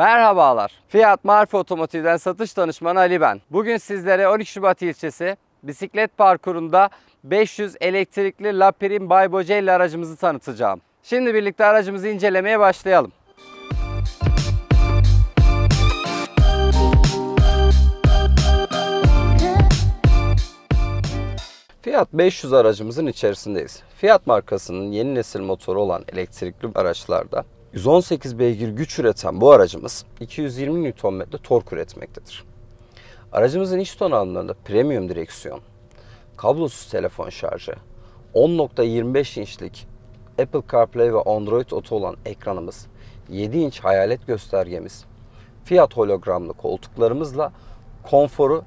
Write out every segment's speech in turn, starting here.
Merhabalar. Fiyat Marfa Otomotiv'den satış danışmanı Ali ben. Bugün sizlere 12 Şubat ilçesi bisiklet parkurunda 500 elektrikli Lapirin Bay Bocelli aracımızı tanıtacağım. Şimdi birlikte aracımızı incelemeye başlayalım. Fiat 500 aracımızın içerisindeyiz. Fiat markasının yeni nesil motoru olan elektrikli araçlarda 118 beygir güç üreten bu aracımız 220 Nm tork üretmektedir. Aracımızın iç donanımlarında premium direksiyon, kablosuz telefon şarjı, 10.25 inçlik Apple CarPlay ve Android Auto olan ekranımız, 7 inç hayalet göstergemiz, Fiat hologramlı koltuklarımızla konforu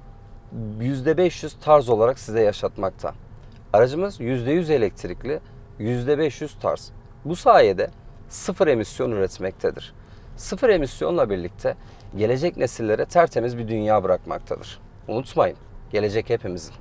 %500 tarz olarak size yaşatmakta. Aracımız %100 elektrikli, %500 tarz. Bu sayede sıfır emisyon üretmektedir. Sıfır emisyonla birlikte gelecek nesillere tertemiz bir dünya bırakmaktadır. Unutmayın, gelecek hepimizin.